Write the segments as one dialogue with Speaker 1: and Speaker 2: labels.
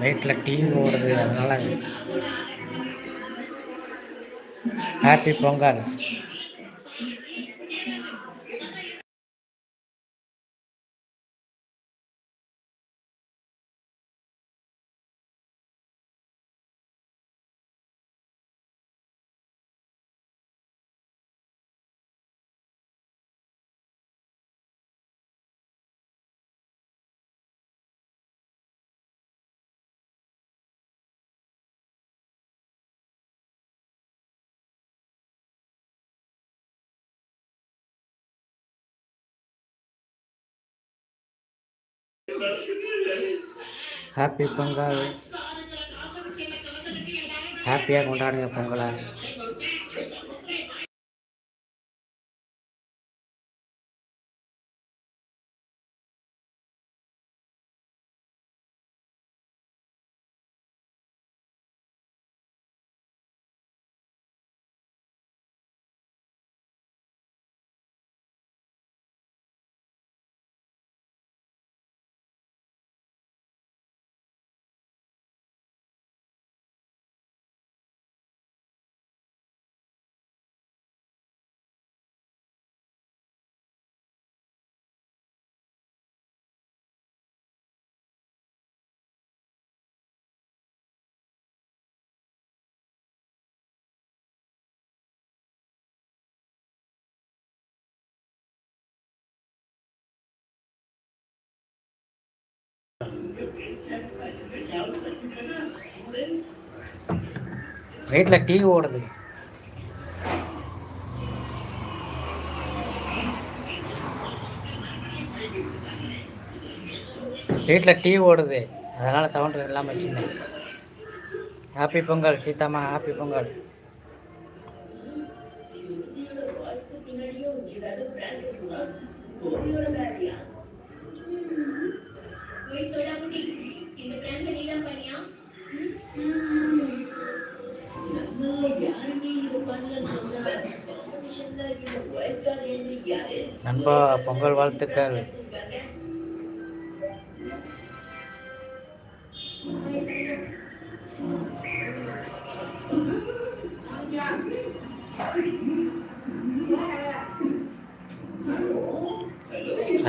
Speaker 1: வீட்டில் டிவி ஓடுது அதனால் ஹாப்பி பொங்கல். ஹாப்பி பொங்கல் ஹாப்பியாக கொண்டாடுங்க பொங்கலை. வீட்டில் டிவி ஓடுது. வீட்டில் டிவி ஓடுது. அதனால் சவுண்டு இல்லாமல் வச்சுருந்தேன் ஹாப்பி பொங்கல் சீதாம்மா ஹாப்பி பொங்கல். நண்பா பொங்கல் வாழ்த்துக்கள்.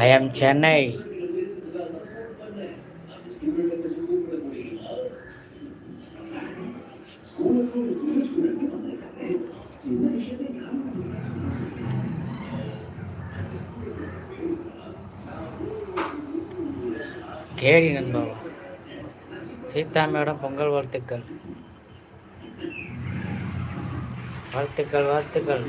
Speaker 1: ஐ am சென்னை கேடி நண்பா சீதா மேடம் பொங்கல் வாழ்த்துக்கள். வாழ்த்துக்கள் வாழ்த்துக்கள்.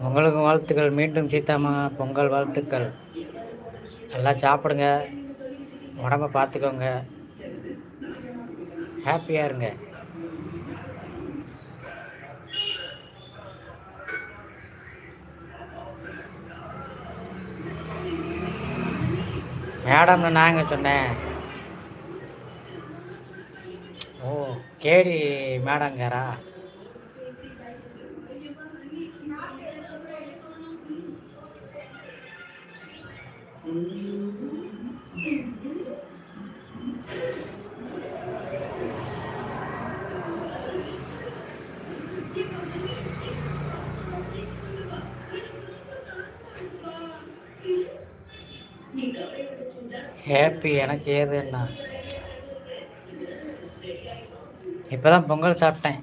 Speaker 1: உங்களுக்கும் வாழ்த்துக்கள். மீண்டும் சீத்தாமா பொங்கல் வாழ்த்துக்கள். நல்லா சாப்பிடுங்க. உடம்ப பார்த்துக்கோங்க. ஹாப்பியாக இருங்க. மேடம்னு நாங்கள் சொன்னேன் ஓ கேடி மேடங்காரா ஹேப்பி எனக்கு ஏதுன்னா? இப்போ தான் பொங்கல் சாப்பிட்டேன்.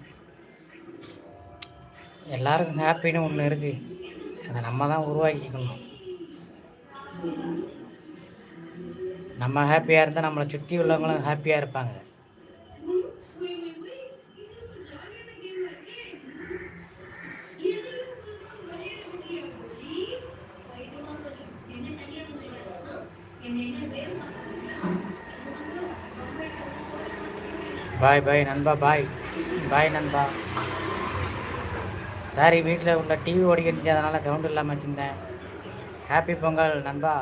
Speaker 1: எல்லாருக்கும் ஹாப்பின்னு ஒன்று இருக்குது அதை நம்ம தான் உருவாக்கிக்கணும். நம்ம ஹாப்பியாக இருந்தால் நம்மளை சுற்றி உள்ளவங்களும் ஹாப்பியாக இருப்பாங்க. பாய் பாய் நண்பா பாய். பாய் நண்பா. சாரி வீட்டில் உள்ள டிவி ஓடிக்கிட்டு அதனால் சவுண்டு இல்லாமல் வச்சுருந்தேன். ஹாப்பி பொங்கல் நண்பா.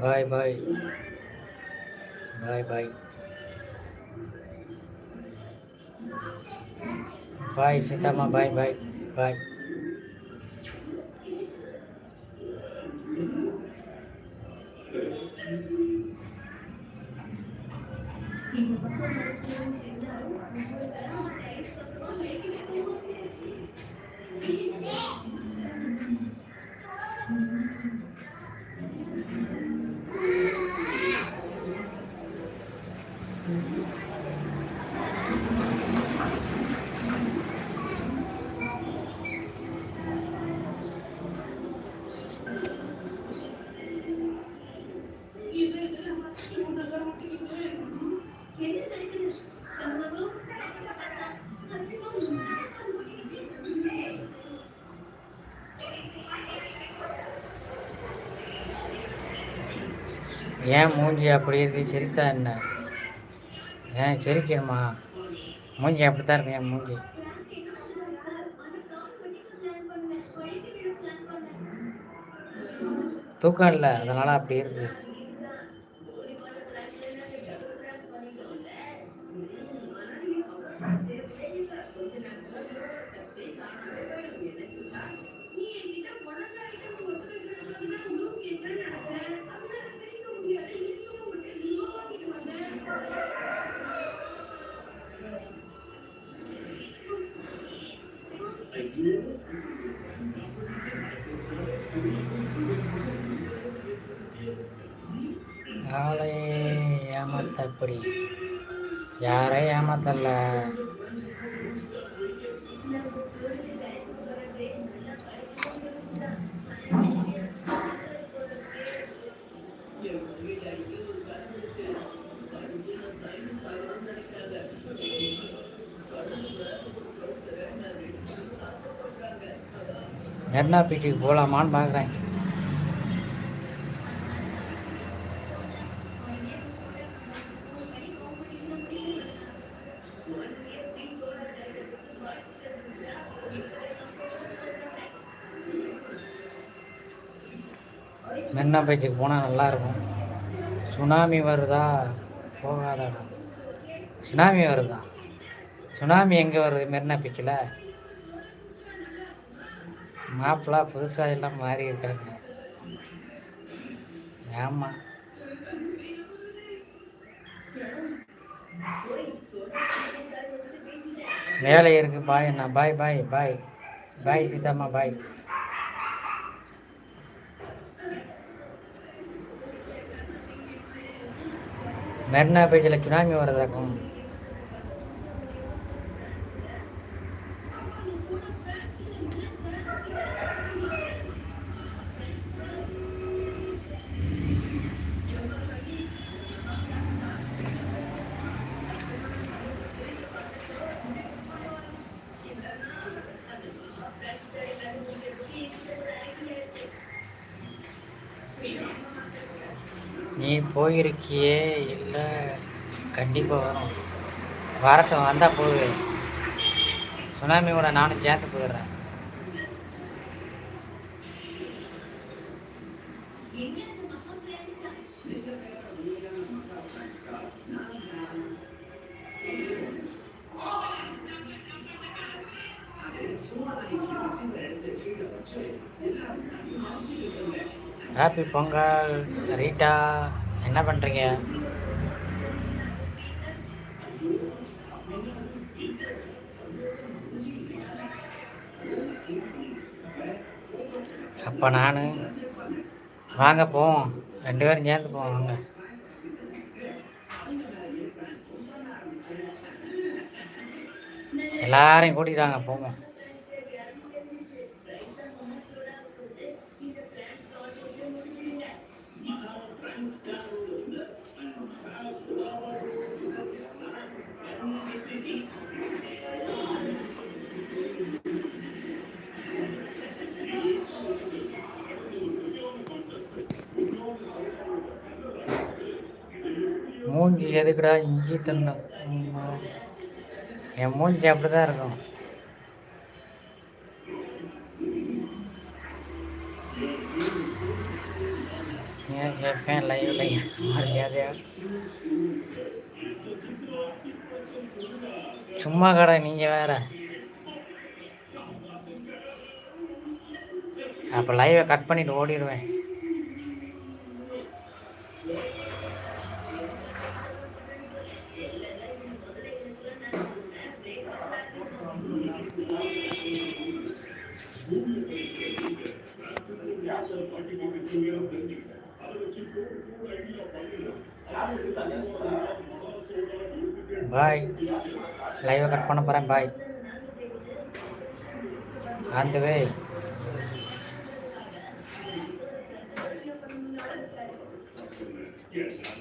Speaker 1: பாய் பாய் பாய் பாய் பாய் சீதாம்மா பாய் பாய் பாய் ஏன் மூஞ்சி அப்படி இருக்கு? சிரித்தா என்ன? ஏன் சிரிக்கிறமா மூஞ்சி அப்படி தான் இருக்கு என் மூஞ்சி? தூக்கம் இல்லை அதனால் அப்படி இருக்குது அப்படி யாரை ஏமாத்தல? மெர்னா பீச்சுக்கு போகலாமான்னு பார்க்குறேன் மெரினா பீச்சுக்கு போனால் நல்லாயிருக்கும். சுனாமி வருதா? போகாதாடா. சுனாமி வருதா? சுனாமி எங்கே வருது மெரினா பீச்சில் மாப்பிள்ளா புதுசாக எல்லாம் மாறி இருக்காங்க. ஆமாம் வேலை இருக்கு பாய் அண்ணா. பாய் பாய் பாய். பாய் சீதாம்மா பாய். மெரினா பீச்சில் சுனாமி வர்றதாக்கும். போயிருக்கியே இல்லை கண்டிப்பாக வரும். வரட்டும் வந்தால் போகுது சுனாமி கூட நானும் சேர்த்து போயிடுறேன். ஹாப்பி பொங்கல் ரீட்டா. என்ன பண்ணுறீங்க அப்போ நான் வாங்க போவோம். ரெண்டு பேரும் சேர்ந்து போவோம் வாங்க. எல்லாரையும் கூட்டிட்டு வாங்க போவோம். மூஞ்சி எதுக்குடா இஞ்சி தண்ணம் என் மூஞ்சி அப்படிதான் இருக்கும்.
Speaker 2: ஏன் கேட்பேன்? லைவ் லைவ் மரியாதையா? சும்மா கடை நீங்கள் வேற. அப்போ லைவை கட் பண்ணிட்டு ஓடிடுவேன். பாய் லைவை கட் பண்ண போகிறேன் பாய் அந்த வே Yeah.